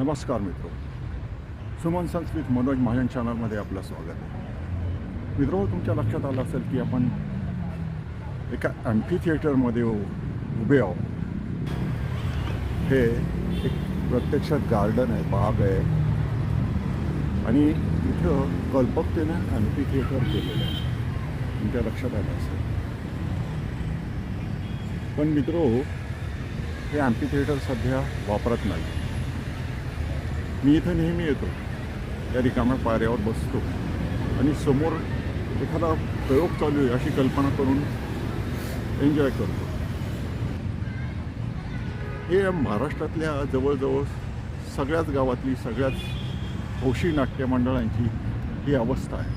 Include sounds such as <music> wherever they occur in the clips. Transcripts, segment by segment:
नमस्कार मित्र. सुमन संस्कृत मनोज महाजन चॅनलमध्ये आपलं स्वागत आहे. मित्रो तुमच्या लक्षात आलं असेल की आपण एका ॲम्फी थिएटरमध्ये उभे आहोत. हे एक प्रत्यक्षात गार्डन आहे बाग आहे. आणि इथं कल्पकतेनं ॲम्फी थिएटर केलेलं आहे. तुमच्या लक्षात आलं असेल. पण मित्रो हे ॲम्फी थिएटर सध्या वापरत नाही. मी इथं नेहमी येतो. या रिकाम्या पायऱ्यावर बसतो. आणि समोर एखादा प्रयोग चालू आहे अशी कल्पना करून एन्जॉय करतो. हे महाराष्ट्रातल्या जवळजवळ सगळ्याच गावातली सगळ्याच हौशी नाट्य मंडळांची ही अवस्था आहे.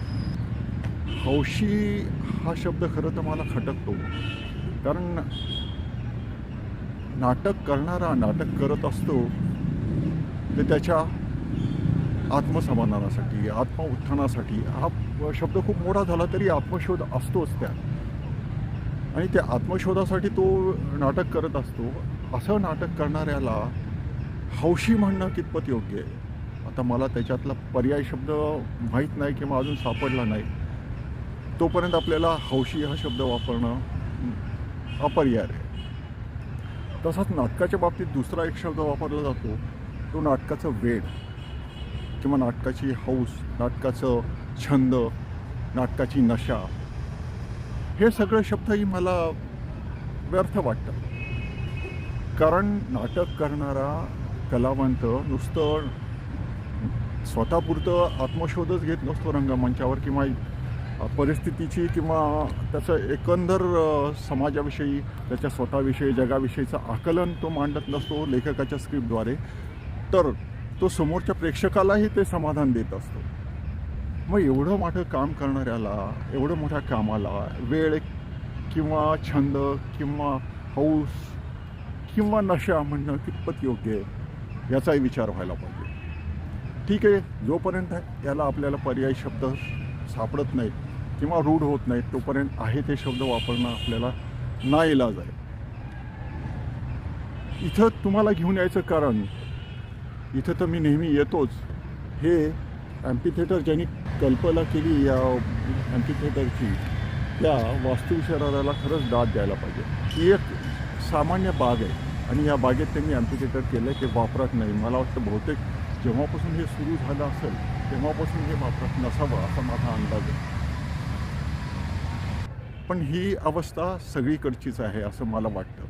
हौशी हा शब्द खरं तर मला खटकतो. कारण नाटक करणारा नाटक करत असतो ते त्याच्या आत्मसमाधानासाठी आत्मउत्थानासाठी. हा शब्द खूप मोठा झाला तरी आत्मशोध असतोच त्यात. आणि त्या आत्मशोधासाठी तो नाटक करत असतो. असं नाटक करणाऱ्याला हौशी म्हणणं कितपत योग्य आहे? आता मला त्याच्यातला पर्याय शब्द माहीत नाही किंवा अजून सापडला नाही. तोपर्यंत आपल्याला हौशी हा शब्द वापरणं अपर्याय आहे. तसाच नाटकाच्या बाबतीत दुसरा एक शब्द वापरला जातो. तो नाटकाचं वेड किंवा नाटकाची हौस नाटकाचं छंद नाटकाची नशा हे सगळे शब्दही मला व्यर्थ वाटतं कारण नाटक करणारा कलावंत नुसतं स्वतःपुरतं आत्मशोधच घेत नसतो रंगमंचावर किंवा परिस्थितीची किंवा त्याचं एकंदर समाजाविषयी त्याच्या स्वतःविषयी जगाविषयीचं आकलन तो मांडत नसतो लेखकाच्या स्क्रिप्टद्वारे. तर तो समोरच्या प्रेक्षकालाही ते समाधान देत असतो. मग एवढं मोठं काम करणाऱ्याला एवढं मोठ्या कामाला वेळ किंवा छंद किंवा हौस किंवा नशा म्हणणं कितपत योग्य आहे याचाही विचार व्हायला पाहिजे. ठीक आहे जोपर्यंत याला आपल्याला पर्यायी शब्द सापडत नाहीत किंवा रूढ होत नाहीत तोपर्यंत आहे ते शब्द वापरणं आपल्याला नाईलाज आहे. इथं तुम्हाला घेऊन यायचं कारण इथं तर मी नेहमी येतोच. हे ॲम्पी ज्यांनी कल्पना केली या ॲम्पी त्या वास्तुविशारदाला खरंच दाद द्यायला पाहिजे. ही एक सामान्य बाग आहे आणि या बागेत त्यांनी ॲम्पी केलं आहे ते वापरत नाही. मला वाटतं बहुतेक जेव्हापासून हे सुरू झालं असेल तेव्हापासून हे वापरत नसावं असा माझा अंदाज आहे. पण ही अवस्था सगळीकडचीच आहे असं मला वाटतं.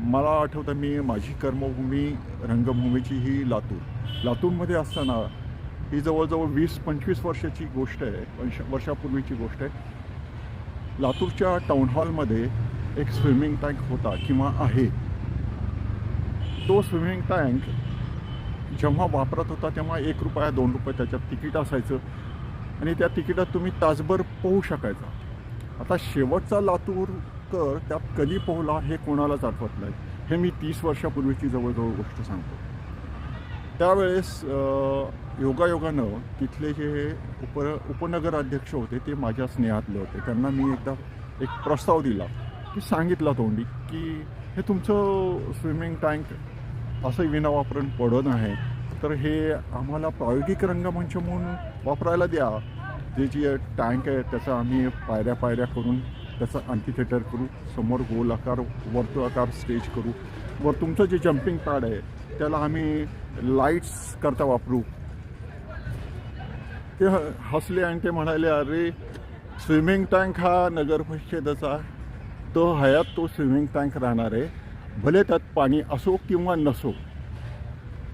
मला आठवतं मी माझी कर्मभूमी रंगभूमीची ही लातूर. लातूरमध्ये असताना ही जवळजवळ वीस पंचवीस वर्षाची गोष्ट आहे पंश वर्षापूर्वीची गोष्ट आहे. लातूरच्या टाउन हॉलमध्ये एक स्विमिंग टँक होता किंवा आहे. तो स्विमिंग टँक जेव्हा वापरत होता तेव्हा एक रुपया दोन रुपये त्याच्यात तिकीट असायचं. आणि त्या तिकिटात तुम्ही तासभर पोहू शकायचा. आता शेवटचा लातूर लातूरकर त्यात कधी पोहला हे कोणालाच आठवत नाही. हे मी तीस वर्षापूर्वीची जवळजवळ गोष्ट सांगतो. त्यावेळेस योगायोगानं तिथले जे उप उपनगराध्यक्ष होते ते माझ्या स्नेहातले होते. त्यांना मी एकदा एक प्रस्ताव दिला की सांगितला तोंडी की हे तुमचं स्विमिंग टँक असं विनावापरण पडत आहे तर हे आम्हाला प्रायोगिक रंगमंच म्हणून वापरायला द्या. जे जे टँक आहे त्याचा आम्ही पायऱ्या पायऱ्या करून त्याचं अँटी थिएटर करू समोर गोल आकार वर्तुळाकार स्टेज करू. वर तुमचं जे जम्पिंग पॅड आहे त्याला आम्ही लाईट्स करता वापरू. ते ह- हसले आणि ते म्हणाले अरे स्विमिंग टँक हा नगर परिषदेचा तो हयात तो स्विमिंग टँक राहणार आहे. भले त्यात पाणी असो किंवा नसो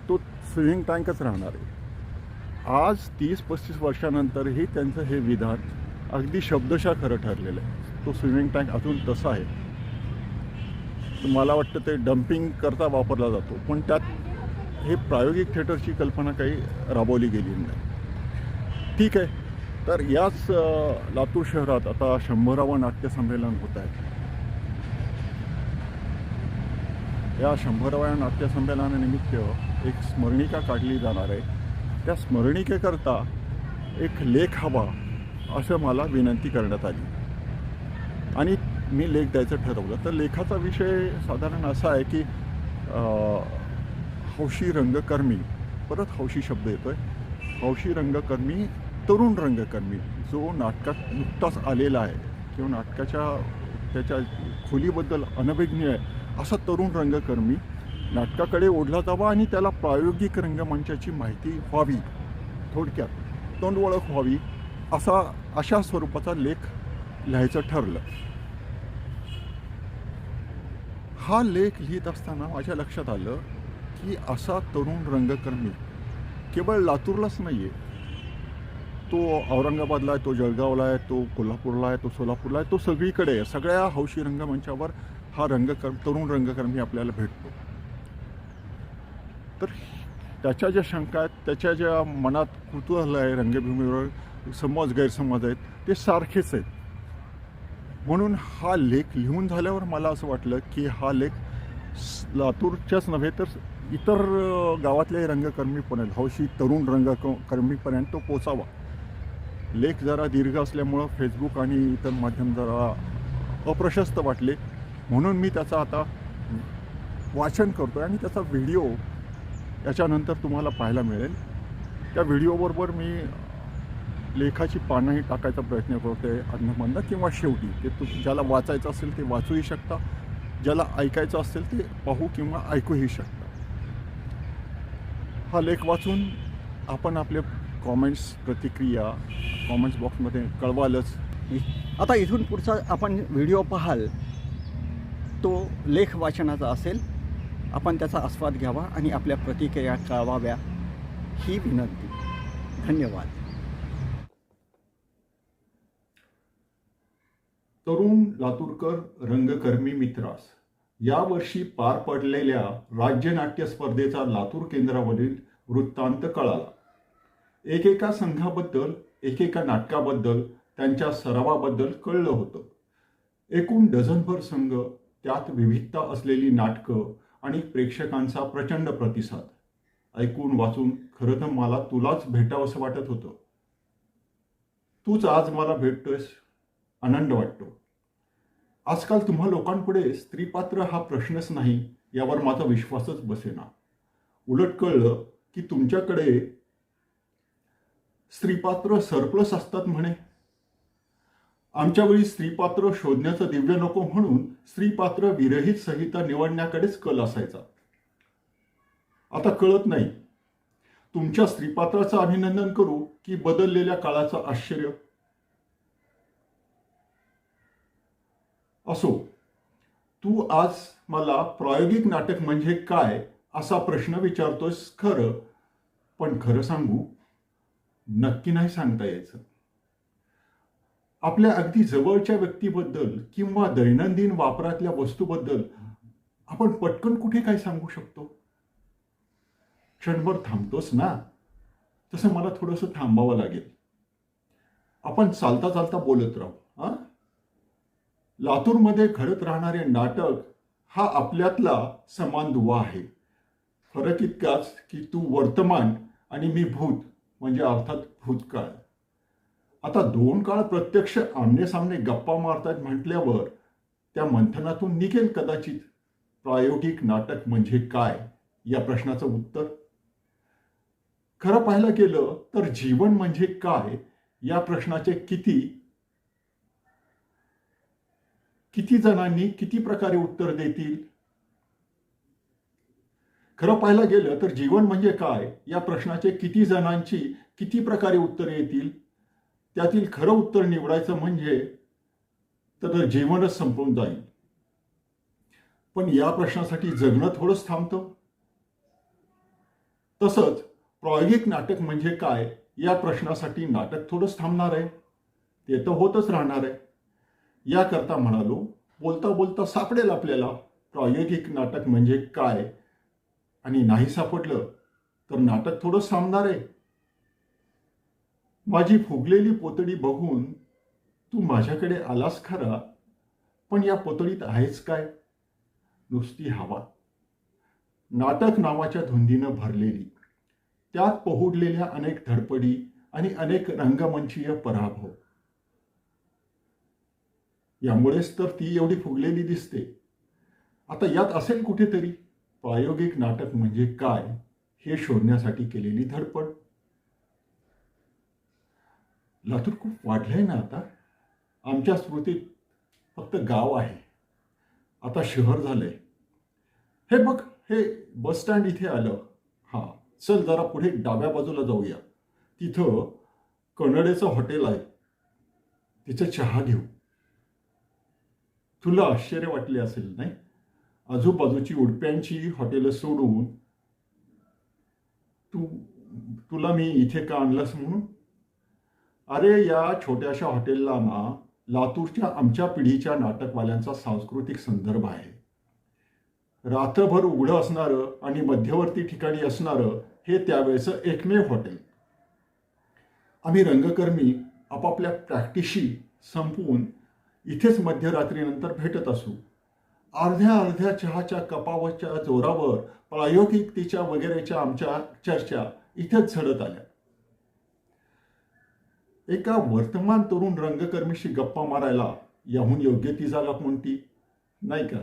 तो स्विमिंग टँकच राहणार आहे. आज तीस पस्तीस वर्षानंतरही त्यांचं हे विधान अगदी शब्दशः खरं ठरलेलं आहे. तो स्विमिंग टँक अजून तसा आहे. मला वाटतं ते डम्पिंग करता वापरला जातो. पण त्यात हे प्रायोगिक थिएटरची कल्पना काही राबवली गेली नाही. ठीक आहे. तर याच लातूर शहरात आता शंभरावं नाट्यसंमेलन होत आहे. या शंभराव्या नाट्यसंमेलनानिमित्त एक स्मरणिका काढली जाणार आहे. त्या स्मरणिकेकरता एक लेख हवा असं मला विनंती करण्यात आली. आणि मी लेख द्यायचं ठरवलं. तर लेखाचा विषय साधारण असा आहे की हौशी रंगकर्मी परत हौशी शब्द येतो आहे हौशी रंगकर्मी तरुण रंगकर्मी जो नाटकात नुकताच आलेला आहे किंवा नाटकाच्या त्याच्या खोलीबद्दल अनभिज्ञ आहे असा तरुण रंगकर्मी नाटकाकडे ओढला जावा आणि त्याला प्रायोगिक रंगमंचाची माहिती व्हावी. थोडक्यात तोंड ओळख व्हावी असा अशा स्वरूपाचा लेख लिहायचं ठरलं. हा लेख लिहित असताना माझ्या लक्षात आलं की असा तरुण रंगकर्मी केवळ लातूरलाच नाही आहे तो औरंगाबादला आहे तो जळगावला आहे तो कोल्हापूरला आहे तो सोलापूरला आहे तो सगळीकडे आहे. सगळ्या हौशी रंगमंचावर हा रंगकर्म तरुण रंगकर्मी आपल्याला भेटतो. तर त्याच्या ज्या शंका आहेत त्याच्या ज्या मनात कुतूहल आहे रंगभूमीवर समज गैरसमज आहेत ते सारखेच आहेत. म्हणून हा लेख लिहून झाल्यावर मला असं वाटलं की हा लेख लातूरच्याच नव्हे तर इतर गावातल्याही रंगकर्मीपर्यंत हौशी तरुण रंगकर्मीपर्यंत तो पोचावा. लेख जरा दीर्घ असल्यामुळं फेसबुक आणि इतर माध्यम जरा अप्रशस्त वाटले. म्हणून मी त्याचा आता वाचन करतो आणि त्याचा व्हिडिओ याच्यानंतर तुम्हाला पाहायला मिळेल. त्या व्हिडिओबरोबर मी लेखाची पानंही टाकायचा प्रयत्न करतोय अधनमधनं किंवा शेवटी ते तू ज्याला वाचायचं असेल ते वाचूही शकता ज्याला ऐकायचं असेल ते पाहू किंवा ऐकूही शकता. हा लेख वाचून आपण आपले कॉमेंट्स प्रतिक्रिया कॉमेंट्स बॉक्समध्ये कळवालच. आता इथून पुढचा आपण व्हिडिओ पाहाल तो लेख वाचनाचा असेल आपण त्याचा आस्वाद घ्यावा आणि आपल्या प्रतिक्रिया कळवाव्या ही विनंती. धन्यवाद. तरुण लातूरकर रंगकर्मी मित्रास यावर्षी पार पडलेल्या राज्य नाट्य स्पर्धेचा लातूर केंद्रावरील वृत्तांत कळाला. एकेका संघाबद्दल एकेका नाटकाबद्दल त्यांच्या सरावाबद्दल कळलं होतं. एकूण डझनभर संघ त्यात विविधता असलेली नाटकं आणि प्रेक्षकांचा प्रचंड प्रतिसाद. ऐकून वाचून खरं तर मला तुलाच भेटावंसं वाटत होतं. तूच आज मला भेटतोयस. आनंद वाटतो. आजकाल तुम्हा लोकांपुढे स्त्रीपात्र हा प्रश्नच नाही यावर माझा विश्वासच बसेना. उलट कळलं की तुमच्याकडे स्त्रीपात्र सरप्लस असतात म्हणे. आमच्या वेळी स्त्रीपात्र शोधण्याचं दिव्य नको म्हणून स्त्रीपात्र विरहित संहिता निवडण्याकडेच कल असायचा. आता कळत नाही. तुमच्या स्त्रीपात्राचं अभिनंदन करू की बदललेल्या काळाचं आश्चर्य. असो तू आज मला प्रायोगिक नाटक म्हणजे काय असा प्रश्न विचारतोस खरं? पण खरं सांगू नक्की नाही सांगता यायचं. आपल्या अगदी जवळच्या व्यक्तीबद्दल किंवा दैनंदिन वापरातल्या वस्तूबद्दल आपण पटकन कुठे काय सांगू शकतो? क्षणभर थांबतोस ना? तसं मला थोडंसं थांबावं लागेल. आपण चालता चालता बोलत राहू हा? लातूरमध्ये घडत राहणारे नाटक हा आपल्यातला समान दुवा आहे. फरक इतकाच की तू वर्तमान आणि मी भूत म्हणजे अर्थात भूतकाळ. आता दोन काळ प्रत्यक्ष आमनेसामने गप्पा मारतात म्हटल्यावर त्या मंथनातून निघेल कदाचित प्रायोगिक नाटक म्हणजे काय या प्रश्नाचं उत्तर? खरं पाहायला गेलं तर जीवन म्हणजे काय या प्रश्नाचे किती किती जणांनी किती प्रकारे उत्तर देतील? खरं पाहायला गेलं तर जीवन म्हणजे काय? या प्रश्नाचे किती जणांची किती प्रकारे उत्तर येतील? त्यातील खरं उत्तर निवडायचं म्हणजे तर जीवनच संपून जाईल. पण या प्रश्नासाठी जगणं थोडंच थांबतं. तसंच प्रायोगिक नाटक म्हणजे काय? या प्रश्नासाठी नाटक थोडंच थांबणार आहे. ते तर होतच राहणार आहे. याकरता म्हणालो बोलता बोलता सापडेल आपल्याला. प्रायोगिक नाटक म्हणजे काय? आणि नाही सापडलं तर नाटक थोडं सांगणार आहे. माझी फुगलेली पोतडी बघून तू माझ्याकडे आलास खरा पण या पोतडीत आहेच काय? नुसती हवा. नाटक नावाच्या धुंदीनं भरलेली. त्यात पहुडलेल्या अनेक धडपडी आणि अनेक रंगमंचीय पराभव. यामुळेच तर ती एवढी फुगलेली दिसते. आता यात असेल कुठेतरी. प्रायोगिक नाटक म्हणजे काय हे शोधण्यासाठी केलेली धडपड. लातूर खूप वाढलंय ना आता. आमच्या स्मृतीत फक्त गाव आहे. आता शहर झालंय. हे बघ हे बस स्टँड इथे आलं. हां चल जरा पुढे डाव्या बाजूला जाऊया. तिथं कन्नडेचं हॉटेल आहे. तिचं चहा घेऊ. तुला आश्चर्य वाटले असेल नाही? आजूबाजूची उडप्यांची हॉटेलं सोडून तू तुला मी इथे का आणलंस म्हणून? अरे या छोट्याशा हॉटेलला ना लातूरच्या आमच्या पिढीच्या नाटकवाल्यांचा सांस्कृतिक संदर्भ आहे. रात्रभर उघडं असणारं आणि मध्यवर्ती ठिकाणी असणारं हे त्यावेळेचं एकमेव हॉटेल. आम्ही रंगकर्मी आपापल्या प्रॅक्टिसशी संपवून इथेच मध्यरात्रीनंतर भेटत असू. अर्ध्या अर्ध्या चहाच्या कपावच्या जोरावर प्रायोगिकतेच्या वगैरेच्या आमच्या चर्चा इथेच झडत आल्या. एका वर्तमान तरुण रंगकर्मीशी गप्पा मारायला याहून योग्य ती जागा कोणती? नाही का?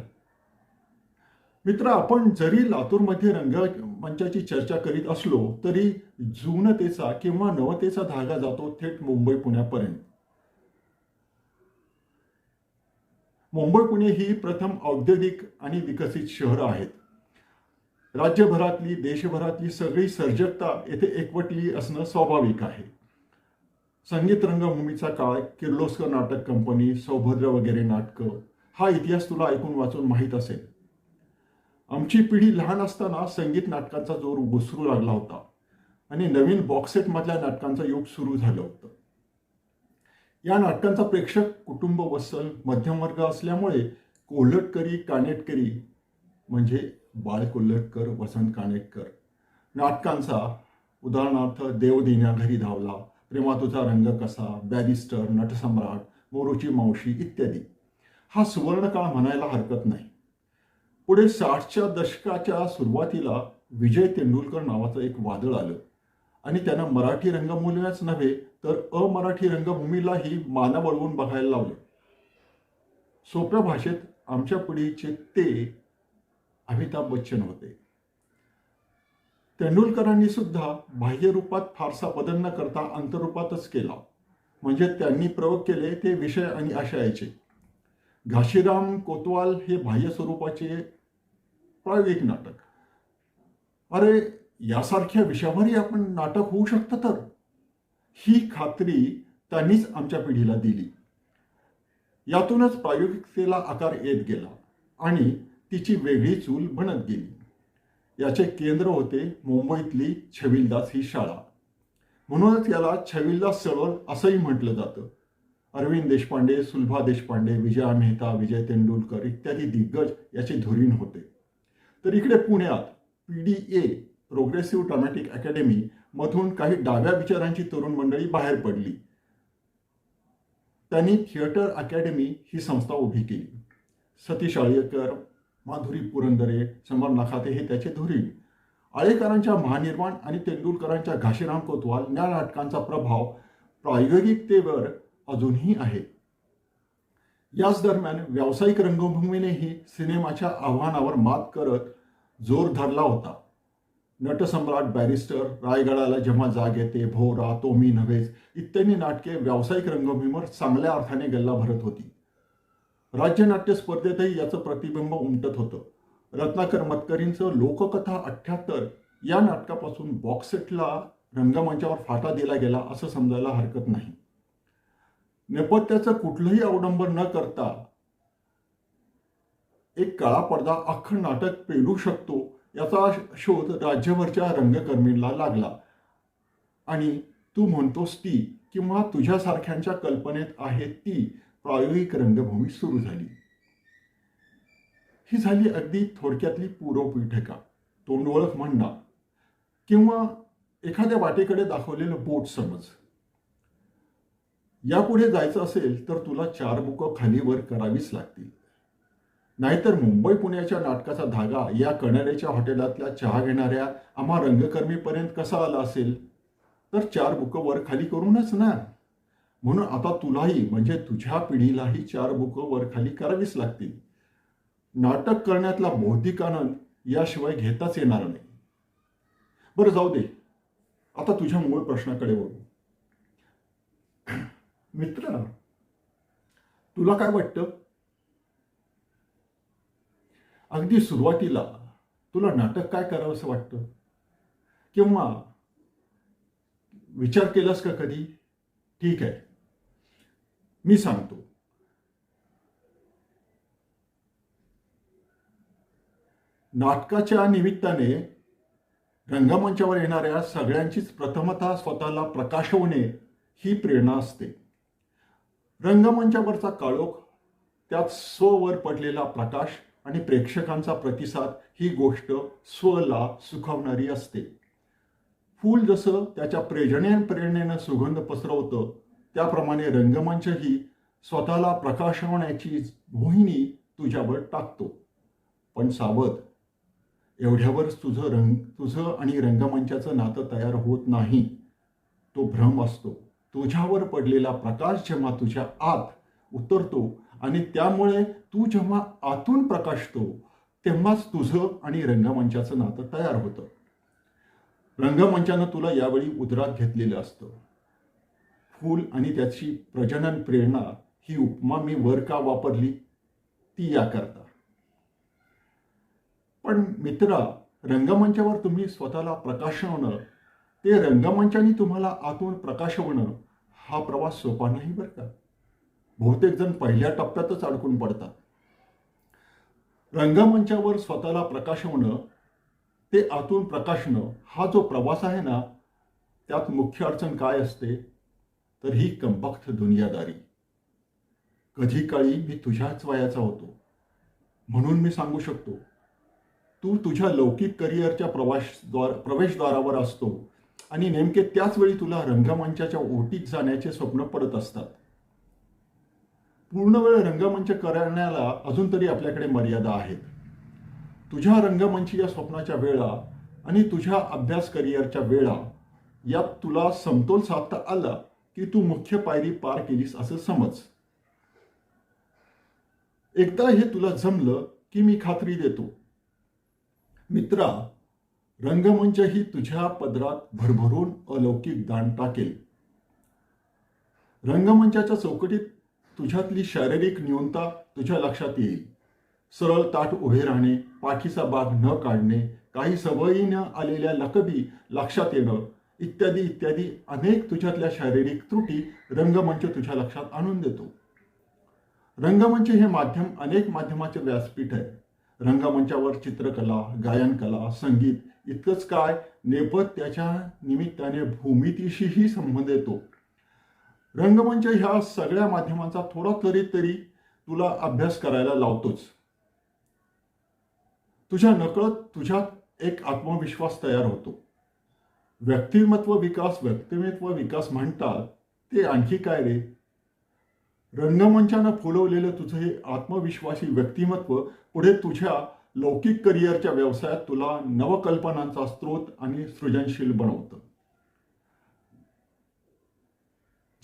मित्र आपण जरी लातूरमध्ये रंगमंचाची चर्चा करीत असलो तरी जुनतेचा किंवा नवतेचा धागा जातो थेट मुंबई पुण्यापर्यंत मुंबई पुणे ही प्रथम औद्योगिक आणि विकसित शहरं आहेत. राज्यभरातली देशभरातली सगळी सर्जकता येथे एकवटली असणं स्वाभाविक आहे. संगीत रंगभूमीचा काळ किर्लोस्कर नाटक कंपनी सौभद्र वगैरे नाटकं हा इतिहास तुला ऐकून वाचून माहीत असेल. आमची पिढी लहान असताना संगीत नाटकांचा जोर घुसरू लागला होता आणि नवीन बॉक्सेटमधल्या नाटकांचं युग सुरू झालं होतं. या नाटकांचा प्रेक्षक कुटुंब वत्सल मध्यमवर्ग असल्यामुळे कोल्हटकरी कानेटकरी म्हणजे बाळ कोल्हटकर वसंत कानेटकर. नाटकांचा उदाहरणार्थ देव देण्या घरी धावला प्रेमा तुझा रंग कसा बॅरिस्टर नटसम्राट मोरूची मावशी इत्यादी. हा सुवर्णकाळ म्हणायला हरकत नाही. पुढे साठच्या दशकाच्या सुरुवातीला विजय तेंडुलकर नावाचं एक वादळ आलं. आणि त्यानं मराठी रंगभूमीलाच नव्हे तर अमराठी रंगभूमीलाही माना वळवून बघायला लावलं. सोप्या भाषेत आमच्या पिढीचे ते अमिताभ बच्चन होते. तेंडुलकरांनी सुद्धा बाह्य रूपात फारसा बदल न करता अंतरूपातच केला. म्हणजे त्यांनी प्रयोग केले ते विषय आणि आशयाचे घाशीराम कोतवाल हे बाह्य स्वरूपाचे प्रायोगिक नाटक. अरे यासारख्या विषयावरही आपण नाटक होऊ शकतं तर? ही खात्री त्यांनीच आमच्या पिढीला दिली. यातूनच प्रायोगिकतेला आकार येत गेला आणि तिची वेगळी चूल बनत गेली. याचे केंद्र होते मुंबईतली छविलदास ही शाळा. म्हणूनच याला छविलदास चळवळ असंही म्हटलं जातं. अरविंद देशपांडे सुलभा देशपांडे विजया मेहता विजय तेंडुलकर इत्यादी दिग्गज याचे धुरीण होते. तर इकडे पुण्यात P D A progressive dramatic academy मधून काही डाव्या विचारांची तरुण मंडळी बाहेर पडली. त्यांनी थिएटर अकॅडमी ही संस्था उभी केली. सतीश आळेकर माधुरी पुरंदरे समर नखाते हे त्याचे धुरी आळेकरांच्या महानिर्माण आणि तेंडुलकरांच्या घाशीराम कोतवाल या नाटकांचा प्रभाव प्रायोगिकतेवर अजूनही आहे. याच दरम्यान व्यावसायिक रंगभूमीनेही सिनेमाच्या आव्हानावर मात करत जोर धरला होता. नटसम्राट बॅरिस्टर रायगडाला जेव्हा जाग येते भोरा तो मी नव्हेच इत्यादी नाटके व्यावसायिक रंगभूमीवर चांगल्या अर्थाने गल्ला भरत होती. राज्यनाट्य स्पर्धेतही याचं प्रतिबिंब उमटत होतं. रत्नाकर मतकरींचं लोककथा अठ्ठ्याहत्तर या नाटकापासून बॉक्सेटला रंगमंचावर फाटा दिला गेला असं समजायला हरकत नाही. नेपथ्याचं कुठलंही अवडंबर न करता एक काळा पडदा अख्खं नाटक पेलू शकतो याचा शोध राज्यभरच्या रंगकर्मींना लागला. आणि तू म्हणतोस ती किंवा तुझ्यासारख्यांच्या कल्पनेत आहे ती प्रायोगिक रंगभूमी सुरू झाली. ही झाली अगदी थोडक्यातली पूर्वपीठिका. तोंडओळख म्हणणार किंवा एखाद्या वाटेकडे दाखवलेलं बोट समज. यापुढे जायचं असेल तर तुला चार बुकं खालीवर करावीच लागतील. नाहीतर मुंबई पुण्याच्या नाटकाचा धागा या कणरेच्या हॉटेलातल्या चहा घेणाऱ्या आम्हा रंगकर्मीपर्यंत कसा आला असेल? तर चार बुकं वर खाली करूनच ना. म्हणून आता तुलाही म्हणजे तुझ्या पिढीलाही चार बुकं वर खाली करावीच लागतील. नाटक करण्यातला बौद्धिक आनंद याशिवाय घेताच येणार नाही. बरं जाऊ दे. आता तुझ्या मूळ प्रश्नाकडे वळू. मित्र तुला काय वाटतं? अगदी सुरुवातीला तुला नाटक काय करावं असं वाटतं? किंवा विचार केलास का कधी? ठीक आहे. मी सांगतो. नाटकाच्या निमित्ताने रंगमंचावर येणाऱ्या सगळ्यांचीच प्रथमतः स्वतःला प्रकाशवणे ही प्रेरणा असते. रंगमंचावरचा काळोख त्यात स्ववर पडलेला प्रकाश आणि प्रेक्षकांचा प्रतिसाद ही गोष्ट स्वला सुखावणारी असते. फूल जसं त्याच्या प्रेजणे प्रेरणेनं सुगंध पसरवतं त्याप्रमाणे रंगमंचही स्वतःला प्रकाशवण्याची मोहिनी तुझ्यावर टाकतो. पण सावध एवढ्यावरच तुझं रंग तुझं आणि रंगमंचाचं नातं तयार होत नाही. तो भ्रम असतो. तुझ्यावर पडलेला प्रकाश जेव्हा तुझ्या आत उतरतो आणि त्यामुळे तू जेव्हा आतून प्रकाशतो तेव्हाच तुझं आणि रंगमंचाचं नातं तयार होतं. रंगमंचानं तुला यावेळी उदरात घेतलेलं असतं. फूल आणि त्याची प्रजनन प्रेरणा ही उपमा मी वर का वापरली ती याकरता. पण मित्रा रंगमंचावर तुम्ही स्वतःला प्रकाशवणं ते रंगमंचाने तुम्हाला आतून प्रकाशवणं हा प्रवास सोपा नाही बरं का? बहुतेक जण पहिल्या टप्प्यातच अडकून पडतात. रंगमंचावर स्वतःला प्रकाशवणं ते आतून प्रकाशणं हा जो प्रवास आहे ना त्यात मुख्य अडचण काय असते? तर ही कंपक्त दुनियादारी. कधी काळी मी तुझ्याच वयाचा होतो. म्हणून मी सांगू शकतो. तू तुझ्या लौकिक करिअरच्या प्रवासद्वार प्रवेशद्वारावर असतो आणि नेमके त्याच वेळी तुला रंगमंचाच्या ओटीत जाण्याचे स्वप्न पडत असतात. पूर्ण वेळ रंगमंच करण्याला अजून तरी आपल्याकडे मर्यादा आहेत. तुझ्या रंगमंच या स्वप्नाच्या वेळा आणि तुझ्या अभ्यास करिअरच्या वेळा यात तुला समतोल साधता आला की तू मुख्य पायरी पार केलीस असं समज. एकदा हे तुला जमलं की मी खात्री देतो. मित्रा रंगमंच ही तुझ्या पदरात भरभरून अलौकिक दान टाकेल. रंगमंचाच्या चौकटीत तुझ्यातली शारीरिक न्यूनता तुझ्या लक्षात येईल. सरळ ताट उभे राहणे पाठीचा बाग न काढणे काही सवयीनं आलेल्या लकबी लक्षात येणं इत्यादी इत्यादी अनेक तुझ्यातल्या शारीरिक त्रुटी रंगमंच तुझ्या लक्षात आणून देतो. रंगमंच हे माध्यम अनेक माध्यमाचे व्यासपीठ आहे. रंगमंचावर चित्रकला गायनकला संगीत इतकंच काय नेपथ्याच्या निमित्ताने भूमितीशीही संबंध येतो. रंगमंच ह्या सगळ्या माध्यमांचा थोडा तरी तरी तुला अभ्यास करायला लावतोच. तुझ्या नकळत तुझ्यात एक आत्मविश्वास तयार होतो. व्यक्तिमत्व विकास व्यक्तिमत्व विकास म्हणतात ते आणखी काय रे? रंगमंचानं फुलवलेलं तुझं हे आत्मविश्वासी व्यक्तिमत्व पुढे तुझ्या लौकिक करिअरच्या व्यवसायात तुला नवकल्पनांचा स्रोत आणि सृजनशील बनवतं.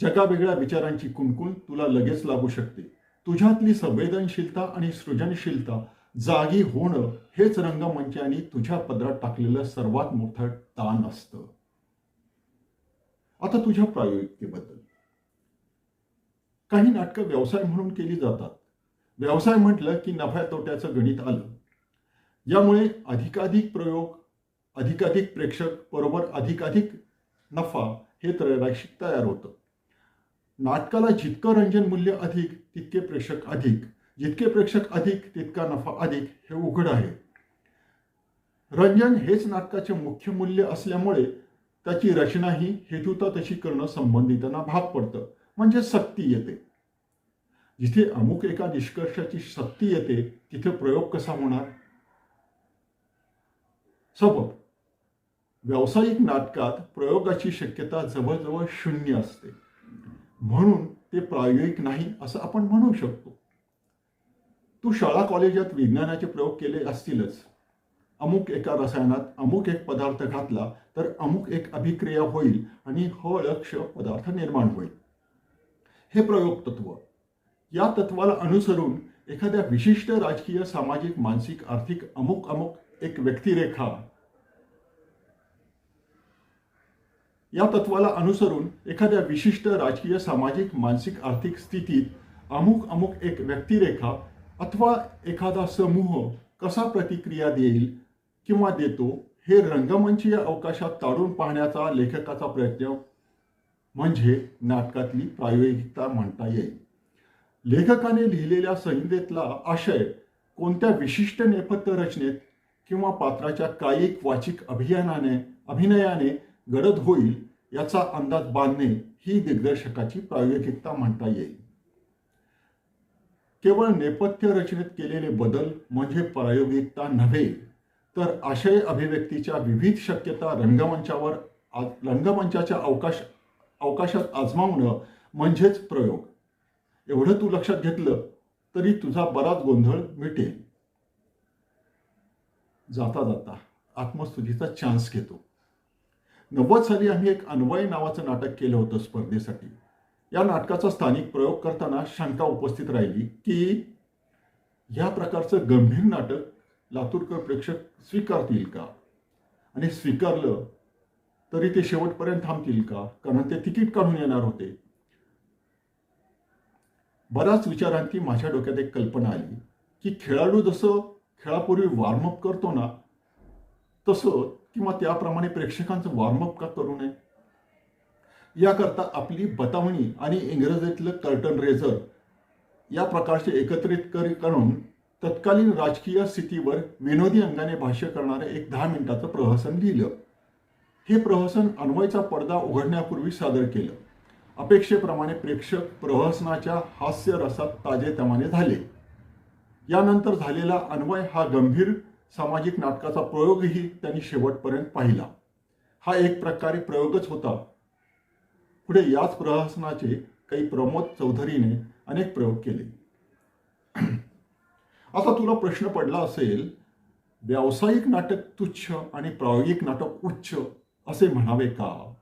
जगावेगळ्या विचारांची कुणकुण तुला लगेच लागू शकते. तुझ्यातली संवेदनशीलता आणि सृजनशीलता जागी होणं हेच रंगमंचाने तुझ्या पदरात टाकलेलं सर्वात मोठं ताण असतं. आता तुझ्या प्रायोगिकतेबद्दल काही नाटकं व्यवसाय म्हणून केली जातात. व्यवसाय म्हटलं की नफ्या तोट्याचं गणित आलं. यामुळे अधिकाधिक प्रयोग अधिकाधिक प्रेक्षक बरोबर अधिकाधिक नफा हे त्रैराशिक तयार होतं. नाटकाला जितकं रंजन मूल्य अधिक तितके प्रेक्षक अधिक. जितके प्रेक्षक अधिक तितका नफा अधिक हे उघड आहे. रंजन हेच नाटकाचे मुख्य मूल्य असल्यामुळे त्याची रचना ही हेतुता तशी करणं संबंधितांना भाग पडतं. म्हणजे सक्ती येते. जिथे अमुक एका निष्कर्षाची सक्ती येते तिथे प्रयोग कसा होणार? सबब. व्यावसायिक नाटकात प्रयोगाची शक्यता जवळजवळ शून्य असते. म्हणून ते प्रायोगिक नाही असं आपण म्हणू शकतो. तू शाळा कॉलेजात विज्ञानाचे प्रयोग केले असतीलच. अमुक एका रसायनात अमुक एक पदार्थ घातला तर अमुक एक अभिक्रिया होईल आणि हळक्ष पदार्थ निर्माण होईल. हे प्रयोग तत्व. या तत्वाला अनुसरून एखाद्या विशिष्ट राजकीय सामाजिक मानसिक आर्थिक अमुक अमुक एक व्यक्तिरेखा या तत्वाला अनुसरून एखाद्या विशिष्ट राजकीय सामाजिक मानसिक आर्थिक स्थितीत अमुक अमुक एक व्यक्तिरेखा अथवा एखादा समूह कसा प्रतिक्रिया देईल किंवा देतो हे रंगमंचीय अवकाशात ताडून पाहण्याचा लेखकाचा प्रयत्न म्हणजे नाटकातली प्रायोगिकता म्हणता येईल. लेखकाने लिहिलेल्या संहितेतला आशय कोणत्या विशिष्ट नेपथ्य रचनेत किंवा पात्राच्या कायिक वाचिक अभियानाने अभिनयाने गडद होईल याचा अंदाज बांधणे ही दिग्दर्शकाची प्रायोगिकता म्हणता येईल. केवळ नेपथ्य रचनेत केलेले बदल म्हणजे प्रायोगिकता नव्हे तर आशय अभिव्यक्तीच्या विविध शक्यता रंगमंचावर रंगमंचाच्या अवकाश अवकाशात आजमावणं म्हणजेच प्रयोग. एवढं तू लक्षात घेतलं तरी तुझा बराच गोंधळ मिटेल. जाता जाता आत्मस्तुतीचा चान्स घेतो. नव्वद साली आम्ही एक अन्वय नावाचं नाटक केलं होतं स्पर्धेसाठी. या नाटकाचा स्थानिक प्रयोग करताना शंका उपस्थित राहिली की या प्रकारचं गंभीर नाटक लातूरकर प्रेक्षक स्वीकारतील का? आणि स्वीकारलं तरी ते शेवटपर्यंत थांबतील का? कारण ते तिकीट काढून येणार होते. बऱ्याच विचारांती माझ्या डोक्यात एक कल्पना आली की खेळाडू जसं खेळापूर्वी वॉर्मअप करतो ना तसं किंवा त्याप्रमाणे प्रेक्षकांचं वॉर्मअप का करू नये? याकरता आपली बतावणी आणि इंग्रजीतलं कर्टन रेझर या प्रकारचे एकत्रित कर करून तत्कालीन राजकीय स्थितीवर विनोदी अंगाने भाष्य करणारे एक दहा मिनिटाचं प्रहसन लिहिलं. हे प्रहसन अन्वयचा पडदा उघडण्यापूर्वी सादर केलं. अपेक्षेप्रमाणे प्रेक्षक प्रहसनाच्या हास्य रसात ताजेतमाने झाले. यानंतर झालेला अन्वय हा गंभीर सामाजिक नाटकाचा प्रयोगही त्यांनी शेवटपर्यंत पाहिला. हा एक प्रकारे प्रयोगच होता. पुढे याच प्रहसनाचे काही प्रमोद चौधरीने अनेक प्रयोग केले. आता तुला प्रश्न पडला असेल व्यावसायिक नाटक तुच्छ आणि प्रायोगिक नाटक उच्च असे म्हणावे का?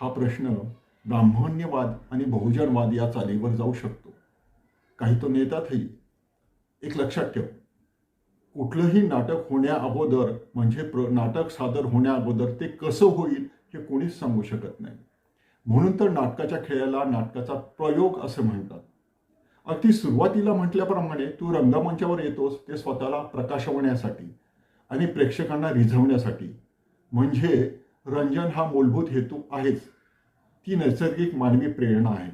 हा प्रश्न ब्राह्मण्यवाद आणि बहुजनवाद या चालीवर जाऊ शकतो. काही तो नेतातही एक लक्षात ठेव. कुठलंही नाटक होण्या अगोदर म्हणजे प्र नाटक सादर होण्या अगोदर ते कसं होईल हे कोणीच सांगू शकत नाही. म्हणून तर नाटकाच्या खेळाला नाटकाचा प्रयोग असं म्हणतात. अगदी सुरुवातीला म्हटल्याप्रमाणे तू रंगमंचावर येतोस ते स्वतःला प्रकाशवण्यासाठी आणि प्रेक्षकांना रिझवण्यासाठी. म्हणजे रंजन हा मूलभूत हेतू आहेच. ती नैसर्गिक मानवी प्रेरणा आहे.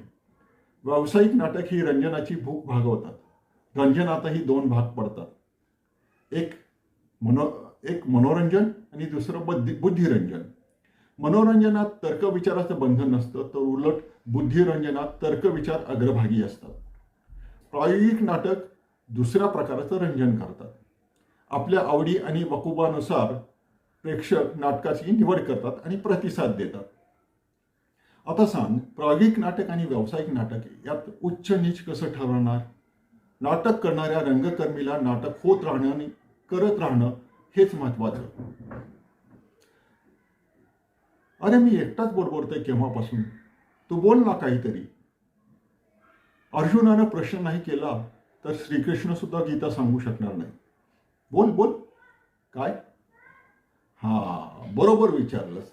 व्यावसायिक नाटक ही रंजनाची भूक भागवतात. रंजनातही दोन भाग पडतात. एक मनो एक मनोरंजन आणि दुसरं बुद्धी बुद्धिरंजन. मनोरंजनात तर्कविचाराचं बंधन नसतं तर उलट बुद्धिरंजनात तर्कविचार अग्रभागी असतात. प्रायोगिक नाटक दुसऱ्या प्रकाराचं रंजन करतात. आपल्या आवडी आणि वकुबानुसार प्रेक्षक नाटकाची निवड करतात आणि प्रतिसाद देतात. आता सांग प्रायोगिक नाटक आणि व्यावसायिक नाटक यात उच्च नीच कसं ठरवणार? नाटक करणाऱ्या रंगकर्मीला नाटक होत राहणं आणि करत राहणं हेच महत्वाचं अरे मी एकटाच बोलबोलतोय केव्हापासून? तू बोल ना काहीतरी. अर्जुनानं प्रश्न नाही केला तर श्रीकृष्ण सुद्धा गीता सांगू शकणार नाही. बोल बोल. काय? हा बरोबर विचारलंस.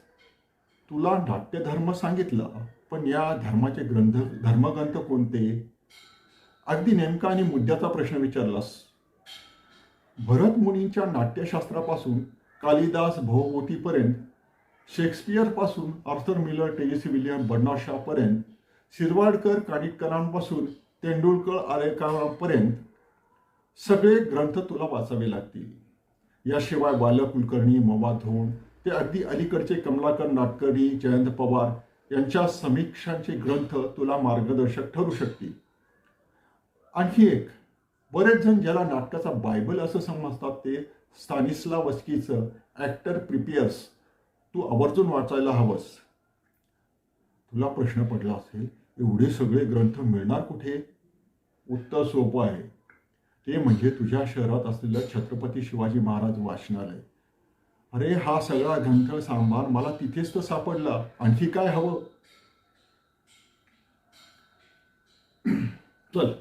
तुला नाट्य धर्म सांगितला पण या धर्माचे ग्रंथ धर्मग्रंथ कोणते? अगदी नेमका आणि मुद्द्याचा प्रश्न विचारलास. भरत मुनींच्या नाट्यशास्त्रापासून कालिदास भवभूतीपर्यंत शेक्सपियरपासून आर्थर मिलर टेनिसी विलियम बन्नाशापर्यंत शिरवाडकर कानिटकरांपासून तेंडुलकर आरेकरांपर्यंत सगळे ग्रंथ तुला वाचावे लागतील. याशिवाय बाल कुलकर्णी मवा धोंड ते अगदी अलीकडचे कमलाकर नाटकरी जयंत पवार यांच्या समीक्षांचे ग्रंथ तुला मार्गदर्शक ठरू शकतील. आणखी एक बरेच जण ज्याला नाटकाचा बायबल असं समजतात ते स्थानिस्ला वस्कीचं ॲक्टर प्रिपियर्स तू आवर्जून वाचायला हवंस. तुला प्रश्न पडला असेल एवढे सगळे ग्रंथ मिळणार कुठे? उत्तर सोपं आहे. ते म्हणजे तुझ्या शहरात असलेलं छत्रपती शिवाजी महाराज वाचनालय. अरे हा सगळा ग्रंथ सांभार मला तिथेच तर सापडला. आणखी काय हवं? <clears throat> चल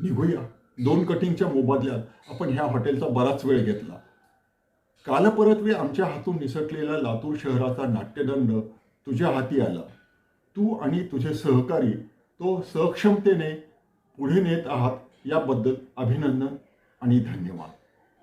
निघूया. दोन कटिंगच्या मोबदल्यात आपण ह्या हॉटेलचा बराच वेळ घेतला. कालपरत्वे आमच्या हातून निसटलेला लातूर शहराचा नाट्यदंड तुझ्या हाती आला. तू आणि तुझे सहकारी तो सक्षमतेने पुढे नेत आहात याबद्दल अभिनंदन आणि धन्यवाद.